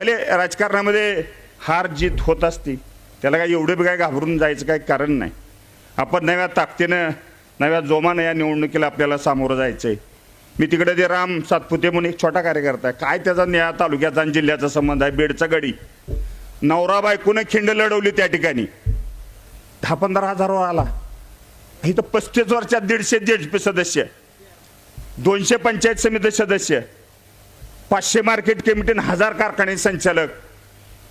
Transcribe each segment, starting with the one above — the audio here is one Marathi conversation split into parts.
पहिले राजकारणामध्ये हार जीत होत असते. त्याला काय एवढे बी काय घाबरून जायचं काही कारण नाही. आपण नव्या ताकदीनं नव्या जोमानं या निवडणुकीला आपल्याला सामोरं जायचं आहे मी तिकडे ते राम सातपुते म्हणून एक छोटा कार्यकर्ता आहे. काय त्याचा न्या तालुक्याचा आणि जिल्ह्याचा संबंध आहे? बेडचा गडी. नवरा बायकोनं खिंड लढवली त्या ठिकाणी. दहा पंधरा हजारवर आला. इथं पस्तीस वर्षात दीडशे दीडशे सदस्य. दोनशे पंचायत समिती सदस्य. पाचशे मार्केट कमिटी हजार कारखाने संचालक.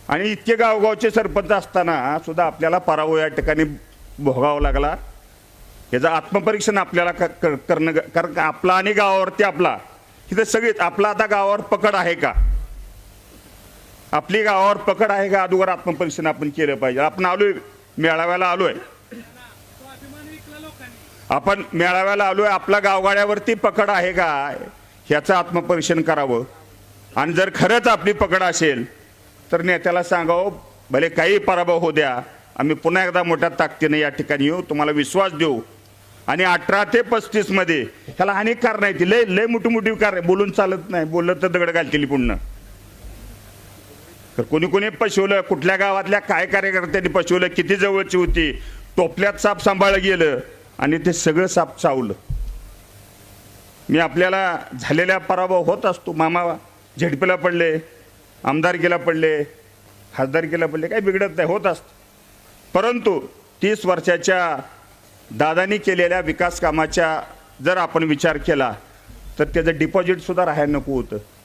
आणि इतके गावगावचे सरपंच असताना सुद्धा आपल्याला पराभव या ठिकाणी भोगावा लागला. याचं आत्मपरीक्षण आपल्याला क- क- करणं ग- कारण आपला आणि गावावरती आपला इथं सगळीच आपला आता गावावर पकड आहे का? आपली गावावर पकड आहे का? अगोदर आत्मपरीक्षण आपण केलं पाहिजे. आपण आलोय मेळाव्याला आलोय. आपण मेळाव्याला आलोय आपल्या गावगाड्यावरती पकड आहे का? ह्याचं आत्मपरीक्षण करावं. आणि जर खरंच आपली पकड असेल तर नेत्याला सांगावं भले काही पराभव होऊ द्या आम्ही पुन्हा एकदा मोठ्या ताकदीने या ठिकाणी येऊ तुम्हाला विश्वास देऊ. आणि अठरा ते पस्तीसमध्ये ह्याला अनेक कारणं आहेत. लय लय मोठी मोठी कारण बोलून चालत नाही. बोललं तर दगड घालतील पुन्हा. तर कोणी कोणी पशवलं कुठल्या गावातल्या काय कार्यकर्त्यांनी पशवलं किती जवळची होती टोपल्यात साप सांभाळलं गेलं आणि ते सगळं साप चावलं. मी आपल्याला झालेल्या पराभव होत असतो मामा. झेडपीला पडले आमदारकीला पडले खासदारकीला पडले काही बिघडत नाही होत असतं. परंतु तीस वर्षाच्या दादानी केलेल्या विकास कामाच्या जर आपण विचार केला तर त्याचं डिपॉझिटसुद्धा राहायला नको होतं.